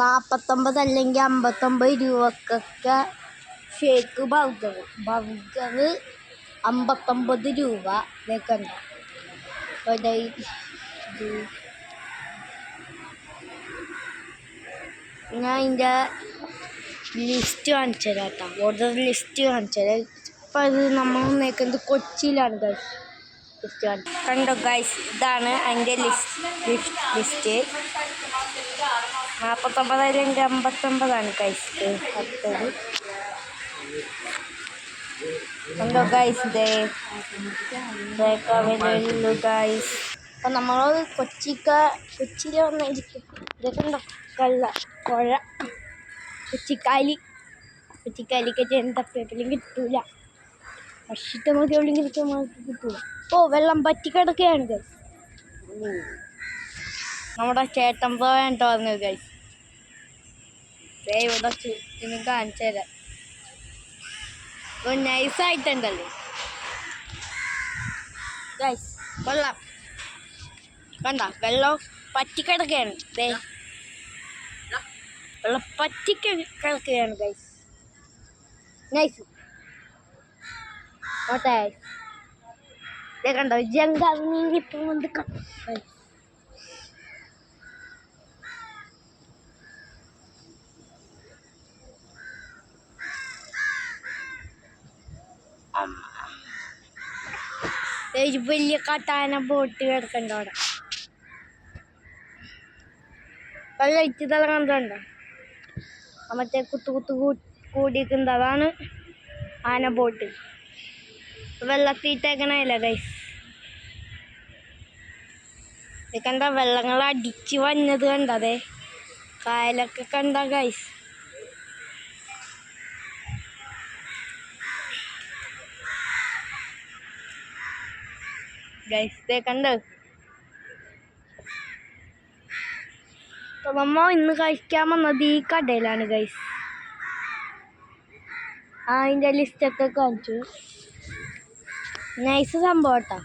നാൽപ്പത്തൊമ്പത് അല്ലെങ്കിൽ അമ്പത്തൊമ്പത് രൂപക്കൊക്കെ ഷേക്ക് ബർഗർ ബർഗർ അമ്പത്തൊമ്പത് രൂപ. ഇതൊക്കെ ഞാൻ അതിന്റെ ലിസ്റ്റ് കാണിച്ചു തരാം കേട്ടോ. ഓർഡർ ലിസ്റ്റ് കാണിച്ചു തരാം ഇപ്പം അത് നമ്മൾ നിൽക്കുന്നത് കൊച്ചിയിലാണ് ഗൈസ് ലിസ്റ്റ് കാണിച്ചു. കണ്ടോ ഗൈസ് ഇതാണ് അതിന്റെ ലിസ്റ്റ് ലിസ്റ്റ് നാൽപ്പത്തൊമ്പത് അല്ലെങ്കിൽ അമ്പത്തൊമ്പതാണ് കഴിച്ചത് അടുത്തത്. എന്തോ ഗൈസ് അവൈലബിൾ ഗൈസ് അപ്പം നമ്മൾ കൊച്ചിക്ക കൊച്ചിയിൽ വന്നിരിക്കും. ഇതൊക്കെ ഉണ്ടോ? കള്ള കൊഴ കൊച്ചിക്കാലി. കൊച്ചിക്കാലിക്ക് ചെന്തപ്പേപ്പിലും കിട്ടൂല. ഭക്ഷിട്ട് മതിയുള്ളെങ്കിൽ നമുക്ക് കിട്ടൂല. ഓ വെള്ളം പറ്റിക്കിടക്കുകയാണിത് കിടക്കുകയാണ് ഗൈസ് നമ്മുടെ ചേട്ടൻ പോയാൻ തോന്നുന്നു ഗൈസ് ദേ ഇവിടെ ചുറ്റിനും കാണിച്ചു തരാം. ഒരു നൈസായിട്ടുണ്ടല്ലോ ഗൈസ് വെള്ളം കണ്ട? വെള്ളം പറ്റിക്കിടക്കുകയാണ്. ദേ. വെള്ളം പറ്റിക്ക കിടക്കുകയാണ് ഗൈസ് നൈസ് ഓട്ടെ കണ്ടോ ജങ്കാവിനി ഇപ്പം വന്ന് ഗൈസ് വലിയ കാട്ടാന ബോട്ട് കിടക്കണ്ട അവിടെ? വെള്ളം ഇച്ച് തിളങ്ങുന്നുണ്ടോ മറ്റേ കുത്തു കുത്തു കൂടിയിരിക്കുന്നത് അതാണ് ആന ബോട്ട് വെള്ളത്തിട്ടേക്കണല്ല ഗൈസ് കണ്ട വെള്ളങ്ങൾ അടിച്ച് വന്നത് കണ്ടതേ കായലൊക്കെ കണ്ട ഗൈസ് ഗൈസ് കണ്ട്? നമ്മ ഇന്ന് കഴിക്കാൻ വന്നത് ഈ കടയിലാണ് ഗൈസ് ആ അതിന്റെ ലിസ്റ്റൊക്കെ കാണിച്ചു. നൈസ് സംഭവം കേട്ടോ